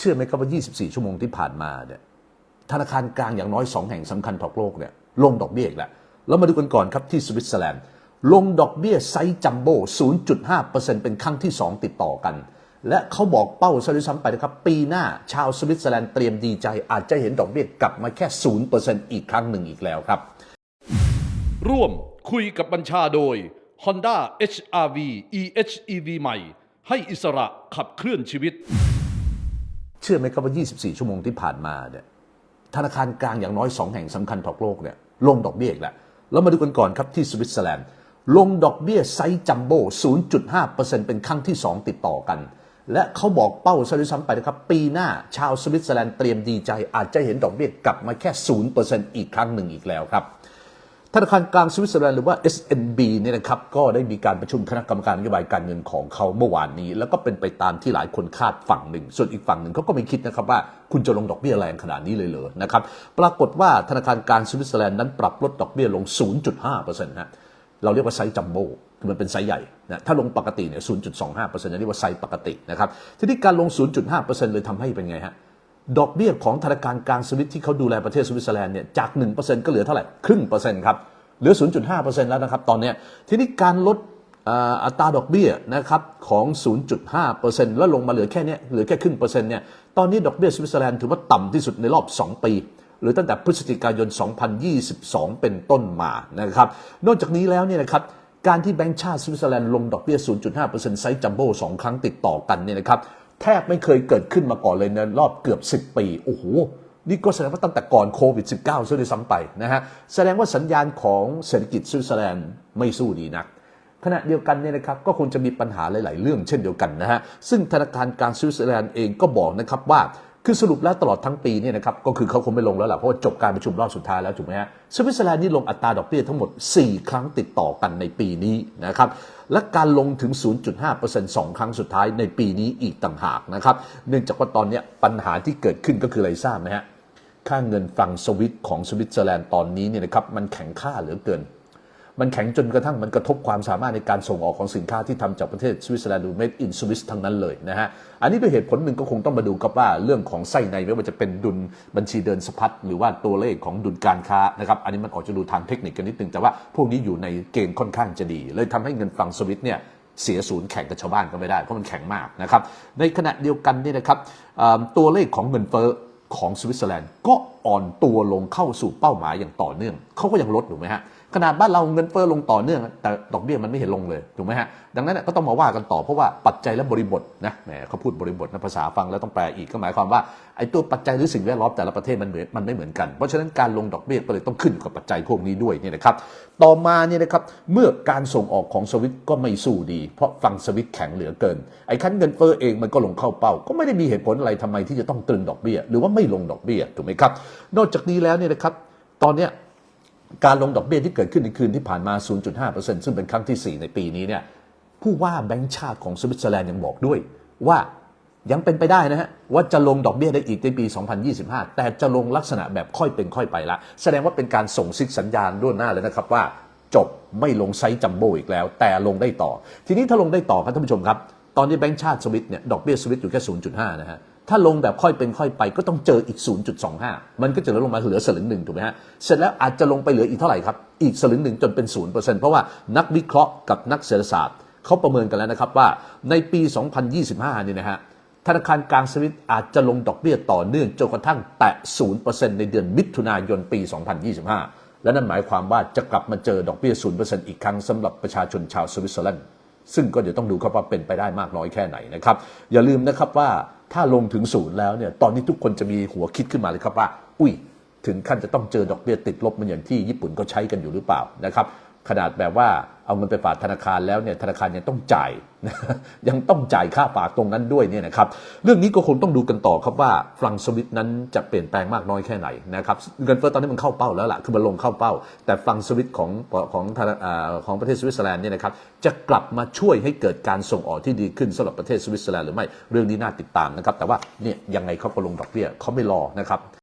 เชื่อไหมครับว่า 24 ชั่วโมงที่ผ่านมาเนี่ยธนาคารกลางอย่างน้อย 2 แห่งสำคัญของโลกเนี่ยลงดอกเบี้ยอีกแล้วแล้วมาดูกันก่อนครับที่สวิตเซอร์แลนด์ลงดอกเบี้ยไซจัมโบ้0.5%เป็นครั้งที่ 2 ติดต่อกัน และเขาบอกเป้าซะด้วยซ้ำไปนะครับ ปีหน้าชาวสวิตเซอร์แลนด์เตรียมดีใจ อาจจะเห็นดอกเบี้ยกลับมาแค่ 0%อีกครั้งหนึ่งอีกแล้วครับ ร่วมคุยกับบัญชาโดย Honda HRV EHEV ใหม่ ให้อิสระขับเคลื่อนชีวิต เชื่อไหมครับว่า 24 ชั่วโมงที่ผ่านมาเนี่ยธนาคารกลางอย่างน้อย 2 แห่งสำคัญของโลกเนี่ยลงดอกเบี้ยอีกแล้วแล้วมาดูกันก่อนครับที่สวิตเซอร์แลนด์ลงดอกเบี้ยไซจัมโบ้0.5%เป็นครั้งที่ 2 ติดต่อกัน และเขาบอกเป้าซะด้วยซ้ำไปนะครับ ปีหน้าชาวสวิตเซอร์แลนด์เตรียมดีใจ อาจจะเห็นดอกเบี้ยกลับมาแค่ 0%อีกครั้งหนึ่งอีกแล้วครับ ธนาคารกลางสวิตเซอร์แลนด์หรือว่า SNB เนี่ยนะครับก็ได้มีการประชุมคณะกรรมการนโยบายการเงินของเขาเมื่อวานนี้ แล้วก็เป็นไปตามที่หลายคนคาดฝั่งหนึ่ง ส่วนอีกฝั่งหนึ่งเขาก็ไม่คิดนะครับว่าคุณจะลงดอกเบี้ยแรงขนาดนี้เลยเหรอนะครับปรากฏว่าธนาคารกลางสวิตเซอร์แลนด์นั้นปรับลดดอกเบี้ยลง 0.5%ฮะเราเรียกว่าไซส์จัมโบ้คือมันเป็นไซส์ใหญ่นะถ้าลงปกติเนี่ย 0.25%เรียกว่าไซส์ปกตินะครับทีนี้การลง 0.5%เลยทำให้เป็นไงฮะ ดอกเบี้ยของธนาคารกลางสวิตที่เขาดูแลประเทศสวิตเซอร์แลนด์เนี่ยจาก 1%ก็เหลือเท่าไหร่ครึ่งเปอร์เซ็นต์ครับเหลือ 0.5%แล้วนะครับตอนนี้ทีนี้การลดอัตราดอกเบี้ยนะครับของ 0.5%แล้วลงมาเหลือแค่เนี้ยเหลือแค่ครึ่งเปอร์เซ็นต์เนี่ยตอนนี้ดอกเบี้ยสวิตเซอร์แลนด์ถือว่าต่ำที่สุดในรอบ 2 ปี หรือตั้งแต่พฤศจิกายน 2022 เป็นต้นมานะครับนอกจากนี้แล้วเนี่ยนะครับการที่แบงก์ชาติสวิตเซอร์แลนด์ลงดอกเบี้ย 0.5%ไซส์จัมโบ้สองครั้งติดต่อกันเนี่ยนะครับ แทบไม่เคยเกิดขึ้นมาก่อนเลยในรอบเกือบ 10 ปี โอ้โห นี่ก็แสดงว่าตั้งแต่ก่อนโควิด -19 ซะด้วยซ้ำไปนะฮะ แสดงว่าสัญญาณของเศรษฐกิจสวิตเซอร์แลนด์ไม่สู้ดีนัก ขณะเดียวกันเนี่ยนะครับก็คงจะมีปัญหาหลาย ๆ เรื่องเช่นเดียวกันนะฮะ ซึ่งธนาคารกลางสวิตเซอร์แลนด์เองก็บอกนะครับว่า คือสรุปแล้วตลอดทั้งปีเนี่ยนะครับก็คือเขาคงไม่ลงแล้วล่ะเพราะว่าจบการประชุมรอบสุดท้ายแล้วถูกไหมฮะสวิตเซอร์แลนด์นี่ลงอัตราดอกเบี้ยทั้งหมด 4 ครั้งติดต่อกันในปีนี้นะครับและการลงถึง 0.5%สองครั้งสุดท้ายในปีนี้อีกต่างหากนะครับเนื่องจากว่าตอนนี้ปัญหาที่เกิดขึ้นก็คืออะไรทราบไหมฮะค่าเงินฟรังสวิตของสวิตเซอร์แลนด์ตอนนี้เนี่ยนะครับมันแข็งค่าเหลือเกิน มันแข็งจนกระทั่งมันกระทบความสามารถในการส่งออกของสินค้าที่ทำจากประเทศสวิตเซอร์แลนด์หรือ made in Swiss ทั้งนั้นเลยนะฮะ อันนี้ด้วยเหตุผลหนึ่งก็คงต้องมาดูครับว่าเรื่องของไส้ในไม่ว่าจะเป็นดุลบัญชีเดินสะพัดหรือว่าตัวเลขของดุลการค้านะครับ อันนี้มันออกจะดูทางเทคนิคกันนิดนึงแต่ว่าพวกนี้อยู่ในเกณฑ์ค่อนข้างจะดี เลยทำให้เงินฟรังสวิตเนี่ยเสียศูนย์แข่งกับชาวบ้านก็ไม่ได้เพราะมันแข็งมากนะครับในขณะเดียวกันนี่นะครับตัวเลขของเงินเฟ้อของสวิตเซอร์แลนด์ก็อ่อนตัวลงเข้าสู่เป้าหมายอย่างต่อเนื่องเขาก็ยังลดถูกไหมฮะ ขนาดบ้านเราเงินเฟ้อลงต่อเนื่องแต่ดอกเบี้ยมันไม่เห็นลงเลยถูกไหมฮะดังนั้นก็ต้องมาว่ากันต่อเพราะว่าปัจจัยและบริบทนะแหมเขาพูดบริบทนะภาษาฟังแล้วต้องแปลอีกก็หมายความว่าไอ้ตัวปัจจัยหรือสิ่งแวดล้อมแต่ละประเทศมันเหมือนมันไม่เหมือนกันเพราะฉะนั้นการลงดอกเบี้ยก็เลยต้องขึ้นอยู่กับปัจจัยพวกนี้ด้วยเนี่ยนะครับต่อมาเนี่ยนะครับเมื่อการส่งออกของสวิตก็ไม่สู้ดี เพราะฟังสวิตแข็งเหลือเกินไอ้คันเงินเฟ้อเองมันก็ลงเข้าเป้า ก็ไม่ได้มีเหตุผลอะไรทำไมที่จะต้องตรึงดอกเบี้ย หรือว่าไม่ลงดอกเบี้ยถูกไหมครับนอกจากนี้แล้วเนี่ยนะครับตอนเนี้ย การลงดอกเบี้ยที่เกิดขึ้นในคืนที่ผ่านมา 0.5%ซึ่งเป็นครั้งที่ 4 ในปีนี้เนี่ยผู้ว่าแบงก์ชาติของสวิตเซอร์แลนด์ยังบอกด้วยว่ายังเป็นไปได้นะฮะ ว่าจะลงดอกเบี้ยได้อีกในปี 2025 แต่จะลงลักษณะแบบค่อยเป็นค่อยไปละ แสดงว่าเป็นการส่งซิกสัญญาณล่วงหน้าเลยนะครับว่า จบไม่ลงไซส์จัมโบอีกแล้ว แต่ลงได้ต่อ ทีนี้ถ้าลงได้ต่อครับท่านผู้ชมครับ ตอนนี้แบงก์ชาติสวิตเนี่ยดอกเบี้ยสวิตอยู่แค่ 0.5 นะฮะ ถ้าลงแบบค่อยเป็นค่อยไปก็ต้องเจออีก 0.25 มันก็จะลดลงมาเหลือสลึงหนึ่งถูกไหมฮะ เสร็จแล้วอาจจะลงไปเหลืออีกเท่าไหร่ครับ อีกสลึงหนึ่งจนเป็น 0%เพราะว่านักวิเคราะห์กับนักเศรษฐศาสตร์เขาประเมินกันแล้วนะครับว่าในปี 2025 เนี่ยนะฮะธนาคารกลางสวิตอาจจะลงดอกเบี้ยต่อเนื่องจนกระทั่งแตะ 0%ในเดือนมิถุนายนปี 2025 และนั่นหมายความว่าจะกลับมาเจอดอกเบี้ย 0%อีกครั้งสำหรับประชาชนชาวสวิตเซอร์แลนด์ซึ่งก็เดี๋ยวต้องดูครับว่าเป็นไปได้มากน้อยแค่ไหนนะครับอย่าลืมนะครับว่า ถ้าลงถึงศูนย์แล้วเนี่ยตอนนี้ทุกคนจะมีหัวคิดขึ้นมาเลยครับว่า อุ้ย ถึงขั้นจะต้องเจอดอกเบี้ยติดลบมันอย่างที่ญี่ปุ่นก็ใช้กันอยู่หรือเปล่านะครับ ขนาดแบบว่าเอาเงินไปฝากธนาคารแล้วเนี่ยธนาคารยังต้องจ่ายยังต้องจ่ายค่าฝากตรงนั้นด้วยเนี่ยนะครับเรื่องนี้ก็คงต้องดูกันต่อครับว่าฟรังสวิตนั้นจะเปลี่ยนแปลงมากน้อยแค่ไหนนะครับเงินเฟ้อตอนนี้มันเข้าเป้าแล้วล่ะคือมันลงเข้าเป้า แต่ฟรังสวิตของของของประเทศสวิตเซอร์แลนด์เนี่ยนะครับจะกลับมาช่วยให้เกิดการส่งออกที่ดีขึ้นสำหรับประเทศสวิตเซอร์แลนด์หรือไม่เรื่องนี้น่าติดตามนะครับแต่ว่าเนี่ยยังไงเขาก็ลงดอกเบี้ยเขาไม่รอนะครับ